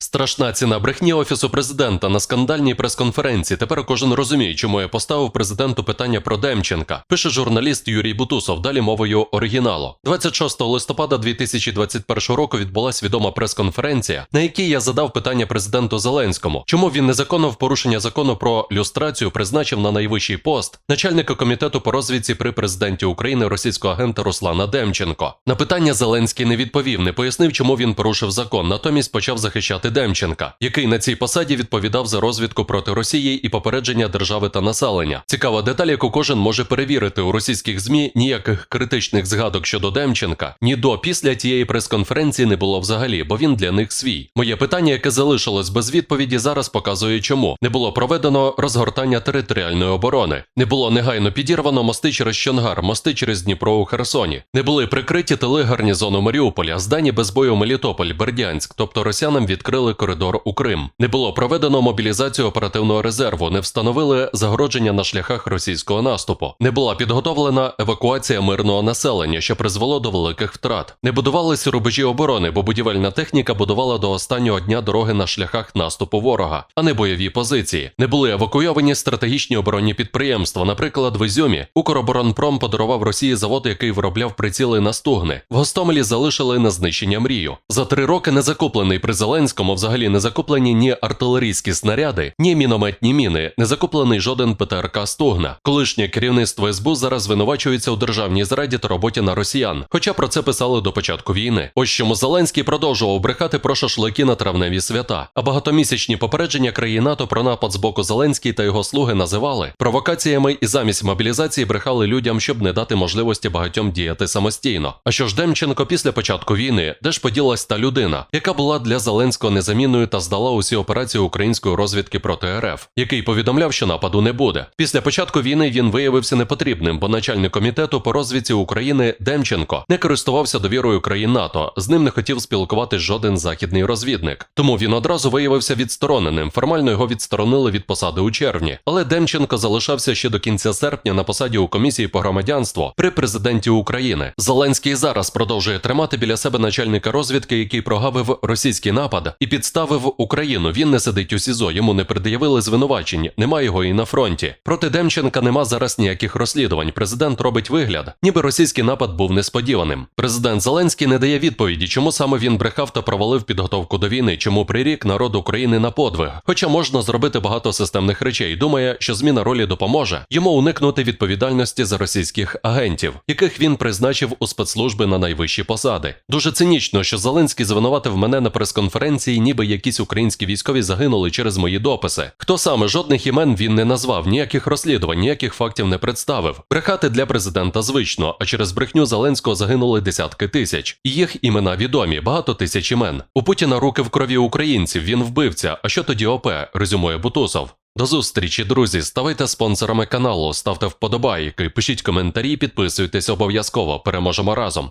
Страшна ціна брехні офісу президента на скандальній прес-конференції. Тепер кожен розуміє, чому я поставив президенту питання про Демченка. Пише журналіст Юрій Бутусов. Далі мовою оригіналу. 26 листопада 2021 року відбулася відома прес-конференція, на якій я задав питання президенту Зеленському, чому він незаконно в порушення закону про люстрацію призначив на найвищий пост начальника комітету по розвідці при президенті України російського агента Руслана Демченко. На питання Зеленський не відповів, не пояснив, чому він порушив закон. Натомість почав захищати Демченка, який на цій посаді відповідав за розвідку проти Росії і попередження держави та населення. Цікава деталь, яку кожен може перевірити у російських змі. Ніяких критичних згадок щодо Демченка ні до після тієї прес-конференції не було взагалі, бо він для них свій. Моє питання, яке залишилось без відповіді, зараз показує, чому не було проведено розгортання територіальної оборони, не було негайно підірвано мости через Чонгар, мости через Дніпро у Херсоні, не були прикриті тили гарнізону Маріуполя, здані без бою Мелітополь, Бердянськ, тобто росіянам відкрили коридор у Крим. Не було проведено мобілізацію оперативного резерву, не встановили загородження на шляхах російського наступу. Не була підготовлена евакуація мирного населення, що призвело до великих втрат. Не будувалися рубежі оборони, бо будівельна техніка будувала до останнього дня дороги на шляхах наступу ворога, а не бойові позиції. Не були евакуйовані стратегічні оборонні підприємства. Наприклад, в Ізюмі Укроборонпром подарував Росії завод, який виробляв приціли на стугни. В Гостомелі залишили на знищення мрію. За три роки не закуплений при Зеленському, взагалі не закуплені ні артилерійські снаряди, ні мінометні міни, не закуплений жоден ПТРК Стугна. Колишнє керівництво СБУ зараз звинувачується у державній зраді та роботі на росіян. Хоча про це писали до початку війни. Ось чому Зеленський продовжував брехати про шашлики на травневі свята. А багатомісячні попередження країн НАТО про напад з боку Зеленський та його слуги називали провокаціями і замість мобілізації брехали людям, щоб не дати можливості багатьом діяти самостійно. А що ж Демченко після початку війни, де ж поділась та людина, яка була для Зеленського незамінною та здала усі операції української розвідки проти РФ, який повідомляв, що нападу не буде. Після початку війни він виявився непотрібним, бо начальник комітету по розвідці України Демченко не користувався довірою країн НАТО. З ним не хотів спілкуватись жоден західний розвідник. Тому він одразу виявився відстороненим. Формально його відсторонили від посади у червні. Але Демченко залишався ще до кінця серпня на посаді у комісії по громадянству при президенті України. Зеленський зараз продовжує тримати біля себе начальника розвідки, який прогавив російський напад і підставив Україну. Він не сидить у СІЗО, йому не пред'явили звинувачень, немає його і на фронті. Проти Демченка нема зараз ніяких розслідувань. Президент робить вигляд, ніби російський напад був несподіваним. Президент Зеленський не дає відповіді, чому саме він брехав та провалив підготовку до війни, чому прирік народ України на подвиг. Хоча можна зробити багато системних речей. Думає, що зміна ролі допоможе йому уникнути відповідальності за російських агентів, яких він призначив у спецслужби на найвищі посади. Дуже цинічно, що Зеленський звинуватив мене на прес-конференції, ніби якісь українські військові загинули через мої дописи. Хто саме жодних імен він не назвав, ніяких розслідувань, ніяких фактів не представив. Брехати для президента звично, а через брехню Зеленського загинули десятки тисяч. І їх імена відомі, багато тисяч імен. У Путіна руки в крові українців. Він вбивця. А що тоді ОП? резюмує Бутусов. До зустрічі, друзі. Ставайте спонсорами каналу, ставте вподобайки, пишіть коментарі, підписуйтесь обов'язково. Переможемо разом.